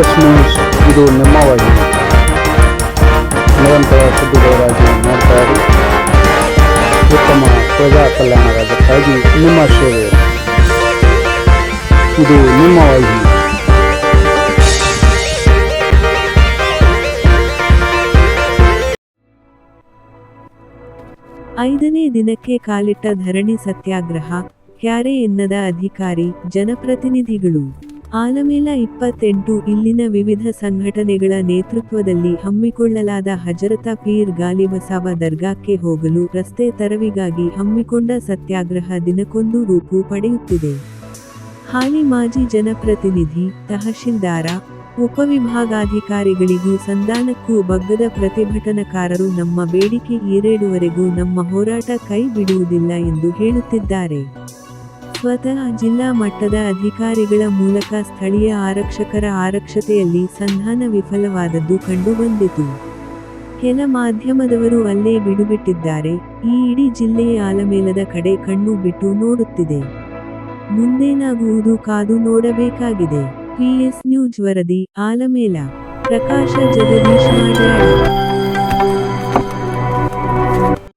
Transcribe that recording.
S news ಇದು ನಿಮ್ಮ ವಾಹಿನಿ ನಿರಂತರ ಸುದ್ದಿಗಳಿಗಾಗಿ ನೋಡ್ತಾ ಇರಿ ಉತ್ತಮ ಪ್ರಜಾ ಕಲ್ಯಾಣಕ್ಕಾಗಿ ನಿಮ್ಮ ಸೇವೆ. ಇದು ನಿಮ್ಮ ವಾಹಿನಿ ಐದನೇ ದಿನಕ್ಕೆ ಕಾಲಿಟ್ಟ ಧರಣಿ ಸತ್ಯಾಗ್ರಹ, ಕ್ಯಾರೆ ಎನ್ನದ ಅಧಿಕಾರಿ, ಜನಪ್ರತಿನಿಧಿಗಳು. ಆಲಮೇಲ ಇಪ್ಪತ್ತೆಂಟು ಇಲ್ಲಿನ ವಿವಿಧ ಸಂಘಟನೆಗಳ ನೇತೃತ್ವದಲ್ಲಿ ಹಮ್ಮಿಕೊಳ್ಳಲಾದ ಹಜರತ ಪೀರ್ ಗಾಲಿಬಸಾವ ದರ್ಗಾಕ್ಕೆ ಹೋಗಲು ರಸ್ತೆ ತರವಿಗಾಗಿ ಹಮ್ಮಿಕೊಂಡ ಸತ್ಯಾಗ್ರಹ ದಿನಕ್ಕೊಂದು ರೂಪು ಪಡೆಯುತ್ತಿದೆ. ಹಾಲಿ ಮಾಜಿ ಜನಪ್ರತಿನಿಧಿ, ತಹಶೀಲ್ದಾರ, ಉಪವಿಭಾಗಾಧಿಕಾರಿಗಳಿಗೂ ಸಂಧಾನಕ್ಕೂ ಬಗ್ಗದ ಪ್ರತಿಭಟನಾಕಾರರು ನಮ್ಮ ಬೇಡಿಕೆ ಈರೇಡುವರೆಗೂ ನಮ್ಮ ಹೋರಾಟ ಕೈ ಬಿಡುವುದಿಲ್ಲ ಎಂದು ಹೇಳುತ್ತಿದ್ದಾರೆ. ಸ್ವತಃ ಜಿಲ್ಲಾ ಮಟ್ಟದ ಅಧಿಕಾರಿಗಳ ಮೂಲಕ ಸ್ಥಳೀಯ ಆರಕ್ಷಕರ ಆರಕ್ಷತೆಯಲ್ಲಿ ಸಂಧಾನ ವಿಫಲವಾದದ್ದು ಕಂಡುಬಂದಿತು. ಕೆಲ ಮಾಧ್ಯಮದವರು ಅಲ್ಲೇ ಬಿಡುಬಿಟ್ಟಿದ್ದಾರೆ. ಈ ಇಡೀ ಜಿಲ್ಲೆಯ ಆಲಮೇಲದ ಕಡೆ ಕಣ್ಣು ಬಿಟ್ಟು ನೋಡುತ್ತಿದೆ. ಮುಂದೇನಾಗುವುದು ಕಾದು ನೋಡಬೇಕಾಗಿದೆ. ಪಿಎಸ್ ನ್ಯೂಸ್ ವರದಿ, ಆಲಮೇಲ. ಪ್ರಕಾಶ ಜಗದೀಶ್ ಮಾಡ್ಯಾಳ